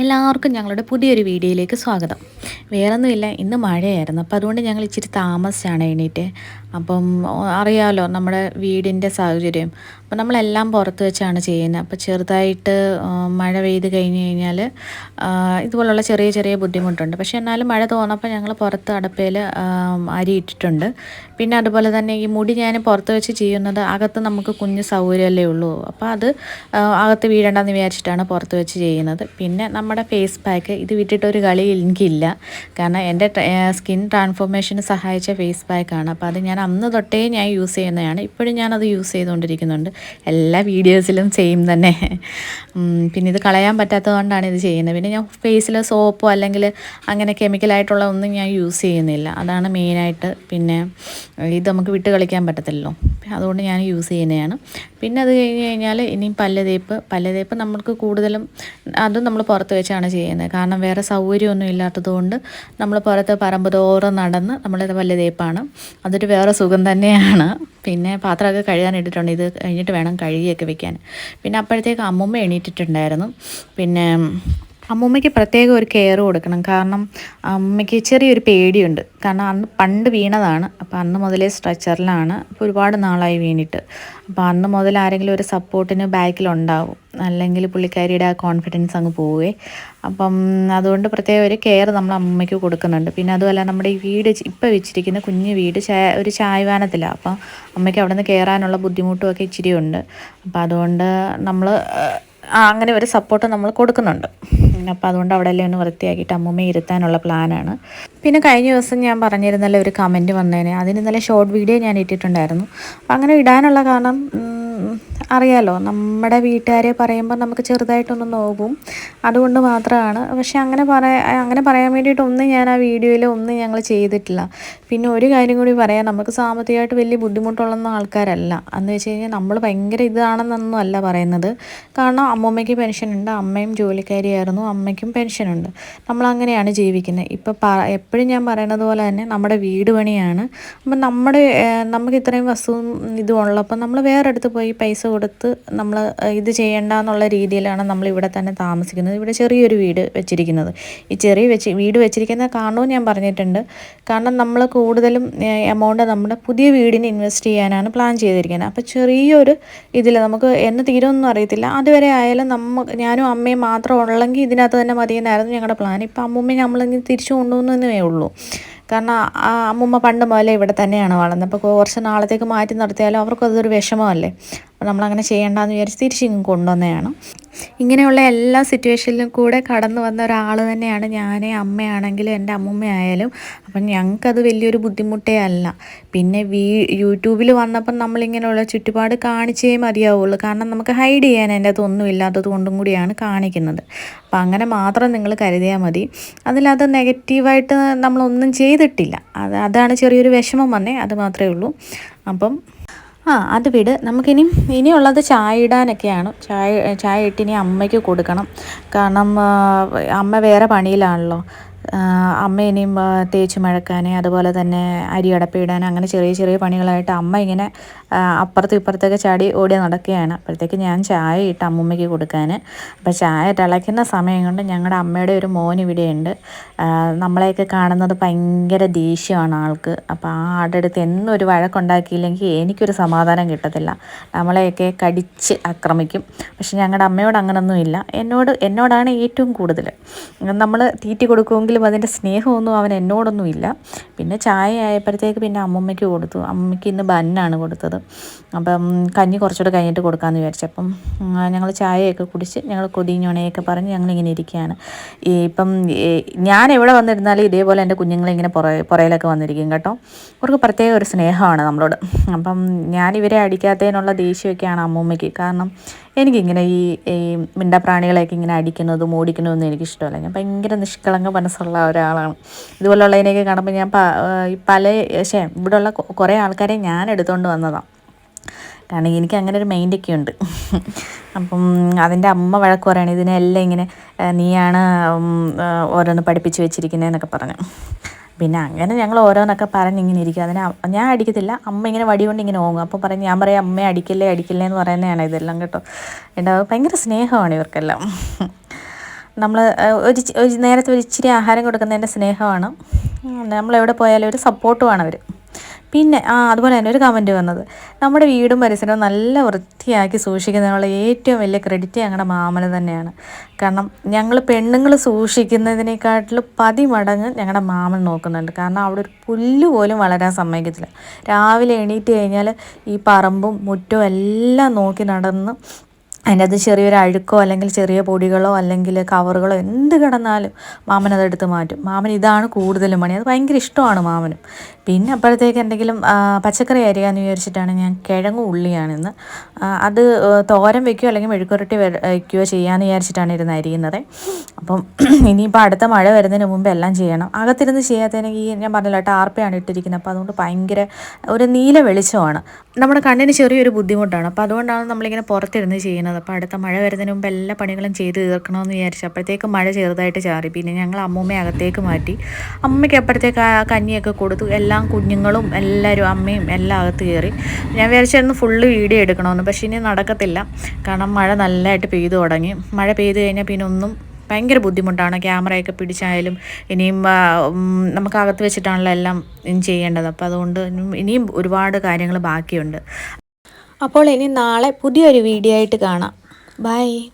എല്ലാവർക്കും ഞങ്ങളുടെ പുതിയൊരു വീഡിയോയിലേക്ക് സ്വാഗതം. വേറൊന്നുമില്ല ഇന്ന് മഴയായിരുന്നു. അപ്പോൾ അതുകൊണ്ട് ഞങ്ങൾ ഇച്ചിരി താമസിച്ചാണ് എണീറ്റ്. അപ്പം അറിയാമല്ലോ നമ്മുടെ വീടിന്റെ സാഹചര്യം. അപ്പം നമ്മളെല്ലാം പുറത്ത് വെച്ചാണ് ചെയ്യുന്നത്. അപ്പോൾ ചെറുതായിട്ട് മഴ പെയ്ത് കഴിഞ്ഞ് കഴിഞ്ഞാൽ ഇതുപോലുള്ള ചെറിയ ചെറിയ ബുദ്ധിമുട്ടുണ്ട്. പക്ഷേ എന്നാലും മഴ തോന്നപ്പോൾ ഞങ്ങൾ പുറത്ത് അടപ്പയിൽ അരി ഇട്ടിട്ടുണ്ട്. പിന്നെ അതുപോലെ തന്നെ ഈ മുടി ഞാൻ പുറത്ത് വെച്ച് ചെയ്യുന്നത് അകത്ത് നമുക്ക് കുഞ്ഞ് സൗകര്യമല്ലേ ഉള്ളൂ. അപ്പോൾ അത് അകത്ത് വീഴണ്ടെന്ന് വിചാരിച്ചിട്ടാണ് പുറത്ത് വെച്ച് ചെയ്യുന്നത്. പിന്നെ നമ്മുടെ ഫേസ് പാക്ക് ഇത് വിട്ടിട്ടൊരു കളി എനിക്കില്ല. കാരണം എന്റെ സ്കിൻ ട്രാൻസ്ഫോർമേഷന് സഹായിച്ച ഫേസ് പാക്കാണ്. അപ്പോൾ അത് ഞാൻ അന്ന് തൊട്ടേ ഞാൻ യൂസ് ചെയ്യുന്നതാണ്. ഇപ്പോഴും ഞാനത് യൂസ് ചെയ്തുകൊണ്ടിരിക്കുന്നുണ്ട്. എല്ലാ വീഡിയോസിലും സെയിം തന്നെ. പിന്നെ ഇത് കളയാൻ പറ്റാത്തതുകൊണ്ടാണ് ഇത് ചെയ്യുന്നത്. പിന്നെ ഞാൻ ഫേസിൽ സോപ്പോ അല്ലെങ്കിൽ അങ്ങനെ കെമിക്കലായിട്ടുള്ള ഒന്നും ഞാൻ യൂസ് ചെയ്യുന്നില്ല. അതാണ് മെയിനായിട്ട് പിന്നെ ഇത് നമുക്ക് വിട്ട് കളിക്കാൻ പറ്റത്തില്ലല്ലോ. അതുകൊണ്ട് ഞാൻ യൂസ് ചെയ്യുന്നതാണ്. പിന്നെ അത് കഴിഞ്ഞ് കഴിഞ്ഞാൽ ഇനിയും പല്ല് തേപ്പ് പല്ല് തേപ്പ് നമ്മൾക്ക് കൂടുതലും അതും നമ്മൾ പുറത്ത് വെച്ചാണ് ചെയ്യുന്നത്. കാരണം വേറെ സൗകര്യമൊന്നും ഇല്ലാത്തതുകൊണ്ട് നമ്മൾ പുറത്ത് പറമ്പ് തോറും നടന്ന് നമ്മൾ പല്ല് തേപ്പാണ് അതൊരു വേറെ സുഖം തന്നെയാണ്. പിന്നെ പാത്രമൊക്കെ കഴുകാൻ ഇട്ടിട്ടുണ്ട്. ഇത് കഴിഞ്ഞിട്ട് വേണം കഴുകിയൊക്കെ വെക്കാൻ. പിന്നെ അപ്പോഴത്തേക്ക് അമ്മുമ്മ എണീറ്റിട്ടുണ്ടായിരുന്നു. പിന്നെ അമ്മൂമ്മയ്ക്ക് പ്രത്യേകം ഒരു കെയർ കൊടുക്കണം. കാരണം അമ്മയ്ക്ക് ചെറിയൊരു പേടിയുണ്ട്. കാരണം അന്ന് പണ്ട് വീണതാണ്. അപ്പോൾ അന്ന് മുതലേ സ്ട്രെച്ചറിലാണ്. അപ്പോൾ ഒരുപാട് നാളായി വീണിട്ട്. അപ്പോൾ അന്ന് മുതൽ ആരെങ്കിലും ഒരു സപ്പോർട്ടിന് ബാക്കിലുണ്ടാവും. അല്ലെങ്കിൽ പുള്ളിക്കാരിയുടെ ആ കോൺഫിഡൻസ് അങ്ങ് പോവേ. അപ്പം അതുകൊണ്ട് പ്രത്യേക ഒരു കെയർ നമ്മൾ അമ്മയ്ക്ക് കൊടുക്കുന്നുണ്ട്. പിന്നെ അതുമല്ല നമ്മുടെ ഈ വീട് ഇപ്പോൾ വെച്ചിരിക്കുന്ന കുഞ്ഞു വീട് ഒരു ചായവാനത്തിലാണ് അപ്പം അമ്മയ്ക്ക് അവിടെ നിന്ന് കയറാനുള്ള ബുദ്ധിമുട്ടും ഒക്കെ ഇച്ചിരി ഉണ്ട് അപ്പോൾ അതുകൊണ്ട് നമ്മൾ അങ്ങനെ ഒരു സപ്പോർട്ട് നമ്മൾ കൊടുക്കുന്നുണ്ട്. അപ്പോൾ അതുകൊണ്ട് അവിടെ എല്ലാം ഒന്ന് വൃത്തിയാക്കിയിട്ട് അമ്മൂമ്മയെ ഇരുത്താനുള്ള പ്ലാനാണ് പിന്നെ കഴിഞ്ഞ ദിവസം ഞാൻ പറഞ്ഞിരുന്നല്ലോ ഒരു കമന്റ് വന്നതിന് അതിന് ഇന്നലെ ഷോർട്ട് വീഡിയോ ഞാൻ ഇട്ടിട്ടുണ്ടായിരുന്നു. അങ്ങനെ ഇടാനുള്ള കാരണം അറിയാലോ നമ്മുടെ വീട്ടുകാരെ പറയുമ്പോൾ നമുക്ക് ചെറുതായിട്ടൊന്ന് നോവും. അതുകൊണ്ട് മാത്രമാണ് പക്ഷേ അങ്ങനെ പറയാ അങ്ങനെ പറയാൻ വേണ്ടിയിട്ടൊന്നും ഞാൻ ആ വീഡിയോയിൽ ഒന്നും ഞങ്ങൾ ചെയ്തിട്ടില്ല. പിന്നെ ഒരു കാര്യം കൂടി പറയാം. നമുക്ക് സാമ്പത്തികമായിട്ട് വലിയ ബുദ്ധിമുട്ടുള്ളൊന്നും ആൾക്കാരല്ല. എന്ന് വെച്ച് കഴിഞ്ഞാൽ നമ്മൾ ഭയങ്കര ഇതാണെന്നൊന്നും അല്ല പറയുന്നത്. കാരണം അമ്മൂമ്മയ്ക്ക് പെൻഷനുണ്ട് അമ്മയും ജോലിക്കാരിയായിരുന്നു അമ്മയ്ക്കും പെൻഷനുണ്ട്. നമ്മളങ്ങനെയാണ് ജീവിക്കുന്നത്. ഇപ്പോൾ എപ്പോഴും ഞാൻ പറയുന്നത് പോലെ തന്നെ നമ്മുടെ വീട് പണിയാണ്. അപ്പം നമ്മുടെ നമുക്ക് ഇത്രയും വസ്തുവും ഇതും ഉള്ളപ്പോൾ നമ്മൾ വേറെ അടുത്ത് പോയി പൈസ കൊടുത്ത് നമ്മൾ ഇത് ചെയ്യേണ്ട എന്നുള്ള രീതിയിലാണ് നമ്മൾ ഇവിടെ തന്നെ താമസിക്കുന്നത്. ഇവിടെ ചെറിയൊരു വീട് വെച്ചിരിക്കുന്നത്. ഈ ചെറിയ വെച്ച് വീട് വെച്ചിരിക്കുന്ന കാരണവും ഞാൻ പറഞ്ഞിട്ടുണ്ട്. കാരണം നമ്മൾ കൂടുതലും എമൗണ്ട് നമ്മുടെ പുതിയ വീടിന് ഇൻവെസ്റ്റ് ചെയ്യാനാണ് പ്ലാൻ ചെയ്തിരിക്കുന്നത്. അപ്പോൾ ചെറിയൊരു ഇതിൽ നമുക്ക് എന്ന് തീരുമൊന്നും അറിയത്തില്ല. അതുവരെ ആയാലും നമ്മ ഞാനും അമ്മയും മാത്രം ഉള്ളെങ്കിൽ ഇതിനകത്ത് തന്നെ മതിയെന്നായിരുന്നു ഞങ്ങളുടെ പ്ലാൻ ഇപ്പം അമ്മൂമ്മയും നമ്മളിങ്ങനെ തിരിച്ചു കൊണ്ടുപോകുന്നതേ ഉള്ളൂ. കാരണം ആ അമ്മൂമ്മ പണ്ട് മുതലേ ഇവിടെ തന്നെയാണ് വളർന്നത്. അപ്പോൾ കുറച്ച് നാളത്തേക്ക് മാറ്റി നിർത്തിയാലും അവർക്കതൊരു വിഷമമല്ലേ? നമ്മളങ്ങനെ ചെയ്യേണ്ടെന്ന് വിചാരിച്ച് തിരിച്ചിങ്ങും കൊണ്ടുവന്നതാണ്. ഇങ്ങനെയുള്ള എല്ലാ സിറ്റുവേഷനിലും കൂടെ കടന്നു വന്ന ഒരാൾ തന്നെയാണ് ഞാൻ അമ്മയാണെങ്കിലും എന്റെ അമ്മൂമ്മയായാലും. അപ്പം ഞങ്ങൾക്കത് വലിയൊരു ബുദ്ധിമുട്ടേ അല്ല. പിന്നെ വീ യൂട്യൂബിൽ വന്നപ്പം നമ്മളിങ്ങനെയുള്ള ചുറ്റുപാട് കാണിച്ചേ മതിയാവുള്ളൂ. കാരണം നമുക്ക് ഹൈഡ് ചെയ്യാൻ എന്റെ അകത്തൊന്നും ഇല്ലാത്തത് കൊണ്ടും കൂടിയാണ് കാണിക്കുന്നത്. അപ്പം അങ്ങനെ മാത്രം നിങ്ങൾ കരുതിയാൽ മതി. അതിലത് നെഗറ്റീവായിട്ട് നമ്മളൊന്നും ചെയ്തിട്ടില്ല. അത് അതാണ് ചെറിയൊരു വിഷമം വന്നേ അത് മാത്രമേ ഉള്ളൂ. അപ്പം ആ അത് വിട്. നമുക്കിനി ഇനിയുള്ളത് ചായ ഇടാനൊക്കെയാണ്. ചായ ചായ ഇട്ടിനി അമ്മയ്ക്ക് കൊടുക്കണം. കാരണം അമ്മ വേറെ പണിയിലാണല്ലോ. അമ്മ തേച്ച് മഴക്കാൻ അതുപോലെ തന്നെ അരി അടപ്പിടാൻ അങ്ങനെ ചെറിയ ചെറിയ പണികളായിട്ട് അമ്മ ഇങ്ങനെ അപ്പുറത്തും ഇപ്പുറത്തൊക്കെ ചാടി ഓടി നടക്കുകയാണ്. അപ്പോഴത്തേക്ക് ഞാൻ ചായ ഇട്ട് അമ്മൂമ്മയ്ക്ക് കൊടുക്കാൻ അപ്പോൾ ചായ തിളയ്ക്കുന്ന സമയം കൊണ്ട് ഞങ്ങളുടെ അമ്മയുടെ ഒരു മോൻ ഇവിടെയുണ്ട്. നമ്മളെയൊക്കെ കാണുന്നത് ഭയങ്കര ദേഷ്യമാണ് ആൾക്ക്. അപ്പോൾ ആ ആളുടെ അടുത്ത് എന്നും ഒരു വഴക്കുണ്ടാക്കിയില്ലെങ്കിൽ എനിക്കൊരു സമാധാനം കിട്ടത്തില്ല. നമ്മളെയൊക്കെ കടിച്ച് ആക്രമിക്കും. പക്ഷെ ഞങ്ങളുടെ അമ്മയോട് അങ്ങനൊന്നുമില്ല. എന്നോട് എന്നോടാണ് ഏറ്റവും കൂടുതൽ നമ്മൾ തീറ്റി കൊടുക്കുമെങ്കിലും അതിന്റെ സ്നേഹമൊന്നും അവൻ എന്നോടൊന്നും ഇല്ല. പിന്നെ ചായ ആയപ്പോഴത്തേക്ക് പിന്നെ അമ്മമ്മയ്ക്ക് കൊടുത്തു. അമ്മയ്ക്ക് ഇന്ന് ബന്നാണ് കൊടുത്തത്. അപ്പം കഞ്ഞി കുറച്ചുകൂടെ കഴിഞ്ഞിട്ട് കൊടുക്കാമെന്ന് വിചാരിച്ചു. അപ്പം ഞങ്ങൾ ചായയൊക്കെ കുടിച്ച് ഞങ്ങൾ കൊതിഞ്ഞുണയൊക്കെ പറഞ്ഞ് ഞങ്ങളിങ്ങനെ ഇരിക്കുകയാണ്. ഈ ഇപ്പം ഞാൻ എവിടെ വന്നിരുന്നാലും ഇതേപോലെ എന്റെ കുഞ്ഞുങ്ങളിങ്ങനെ പുറകെ പുറയിലൊക്കെ വന്നിരിക്കും കേട്ടോ. അവർക്ക് പ്രത്യേക ഒരു സ്നേഹമാണ് നമ്മളോട്. അപ്പം ഞാൻ ഇവരെ അടിക്കാത്തതിനുള്ള ദേഷ്യമൊക്കെയാണ് അമ്മൂമ്മയ്ക്ക്. കാരണം എനിക്കിങ്ങനെ ഈ ഈ മിണ്ടപ്രാണികളെയൊക്കെ ഇങ്ങനെ അടിക്കുന്നതും ഓടിക്കുന്നതൊന്നും എനിക്കിഷ്ടമല്ല. ഞാൻ ഭയങ്കര നിഷ്കളങ്ക മനസ്സുള്ള ഒരാളാണ്. ഇതുപോലുള്ളതിനെയൊക്കെ കാണുമ്പോൾ ഞാൻ പല പക്ഷേ ഇവിടെയുള്ള കുറേ ആൾക്കാരെ ഞാൻ എടുത്തുകൊണ്ട് വന്നതാണ് കാരണം എനിക്ക് അങ്ങനെ ഒരു മൈൻഡൊക്കെ ഉണ്ട്. അപ്പം അതിന്റെ അമ്മ വഴക്ക് പറയണം ഇതിനെല്ലാം ഇങ്ങനെ നീയാണ് ഓരോന്ന് പഠിപ്പിച്ച് വെച്ചിരിക്കുന്നതെന്നൊക്കെ പറഞ്ഞു. പിന്നെ അങ്ങനെ ഞങ്ങൾ ഓരോന്നൊക്കെ പറഞ്ഞ് ഇങ്ങനെ ഇരിക്കും. അതിന് ഞാൻ അടിക്കത്തില്ല. അമ്മ ഇങ്ങനെ വടി കൊണ്ട് ഇങ്ങനെ ഓങ്ങും. അപ്പോൾ പറഞ്ഞ് ഞാൻ പറയാം അമ്മ അടിക്കല്ലേ അടിക്കല്ലേ എന്ന് പറയുന്നതാണ് ഇതെല്ലാം കേട്ടോ. എന്റെ ഭയങ്കര സ്നേഹമാണ് ഇവർക്കെല്ലാം. നമ്മൾ ഒരു ഒരു നേരത്തെ ഒരു ഇച്ചിരി ആഹാരം കൊടുക്കുന്നതിന്റെ സ്നേഹമാണ്. നമ്മളെവിടെ പോയാലും ഒരു സപ്പോർട്ടുമാണ് അവർ പിന്നെ ആ അതുപോലെ തന്നെ ഒരു കമന്റ് വന്നത്. നമ്മുടെ വീടും പരിസരവും നല്ല വൃത്തിയാക്കി സൂക്ഷിക്കുന്നതിനുള്ള ഏറ്റവും വലിയ ക്രെഡിറ്റ് ഞങ്ങളുടെ മാമന് തന്നെയാണ്. കാരണം ഞങ്ങൾ പെണ്ണുങ്ങൾ സൂക്ഷിക്കുന്നതിനേക്കാട്ടിലും പതിമടങ്ങ് ഞങ്ങളുടെ മാമൻ നോക്കുന്നുണ്ട്. കാരണം അവിടെ ഒരു പുല്ല് പോലും വളരാൻ സമ്മതിക്കത്തില്ല. രാവിലെ എണീറ്റ് കഴിഞ്ഞാൽ ഈ പറമ്പും മുറ്റവും എല്ലാം നോക്കി നടന്ന് അതിന്റെ അത് ചെറിയൊരു അഴുക്കോ അല്ലെങ്കിൽ ചെറിയ പൊടികളോ അല്ലെങ്കിൽ കവറുകളോ എന്ത് കിടന്നാലും മാമൻ അതെടുത്ത് മാറ്റും. മാമൻ ഇതാണ് കൂടുതലും പണി. അത് ഭയങ്കര ഇഷ്ടമാണ് മാമനും. പിന്നെ അപ്പോഴത്തേക്ക് എന്തെങ്കിലും പച്ചക്കറി അരിയാന്ന് വിചാരിച്ചിട്ടാണ് ഞാൻ കിഴങ്ങും ഉള്ളിയാണിന്ന്. അത് തോരൻ വെക്കുകയോ അല്ലെങ്കിൽ മെഴുക്കുരട്ടി വയ്ക്കുകയോ ചെയ്യാമെന്ന് വിചാരിച്ചിട്ടാണ് ഇരുന്ന് അരിയുന്നത്. അപ്പം ഇനിയിപ്പോൾ അടുത്ത മഴ വരുന്നതിന് മുമ്പ് എല്ലാം ചെയ്യണം. അകത്തിരുന്ന് ചെയ്യാത്തതിനെങ്കിൽ ഞാൻ പറഞ്ഞല്ലോ ടാർപ്പയാണ് ഇട്ടിരിക്കുന്നത്. അപ്പോൾ അതുകൊണ്ട് ഭയങ്കര ഒരു നീല വെളിച്ചമാണ്. നമ്മുടെ കണ്ണിന് ചെറിയൊരു ബുദ്ധിമുട്ടാണ്. അപ്പോൾ അതുകൊണ്ടാണ് നമ്മളിങ്ങനെ പുറത്തിരുന്ന് ചെയ്യുന്നത്. അപ്പോൾ അടുത്ത മഴ വരുന്നതിന് മുമ്പ് എല്ലാ പണികളും ചെയ്ത് തീർക്കണമെന്ന് വിചാരിച്ചു അപ്പോഴത്തേക്ക് മഴ ചെറുതായിട്ട് ചാറി. പിന്നെ ഞങ്ങൾ അമ്മൂമ്മയെ അകത്തേക്ക് മാറ്റി. അമ്മയ്ക്ക് അപ്പോഴത്തേക്ക് ആ കഞ്ഞിയൊക്കെ കൊടുത്തു. എല്ലാം കുഞ്ഞുങ്ങളും എല്ലാവരും അമ്മയും എല്ലാം അകത്ത് കയറി. ഞാൻ വിചാരിച്ചായിരുന്നു ഫുള്ള് വീഡിയോ എടുക്കണമെന്ന് പക്ഷേ ഇനി നടക്കത്തില്ല. കാരണം മഴ നല്ലതായിട്ട് പെയ്തു തുടങ്ങി. മഴ പെയ്തു കഴിഞ്ഞാൽ പിന്നെ ഒന്നും ഭയങ്കര ബുദ്ധിമുട്ടാണ്. ക്യാമറയൊക്കെ പിടിച്ചായാലും ഇനിയും നമുക്ക് അകത്ത് വെച്ചിട്ടാണല്ലോ എല്ലാം ചെയ്യേണ്ടത്. അപ്പോൾ അതുകൊണ്ട് ഇനിയും ഒരുപാട് കാര്യങ്ങൾ ബാക്കിയുണ്ട്. അപ്പോൾ ഇനി നാളെ പുതിയൊരു വീഡിയോ ആയിട്ട് കാണാം. ബൈ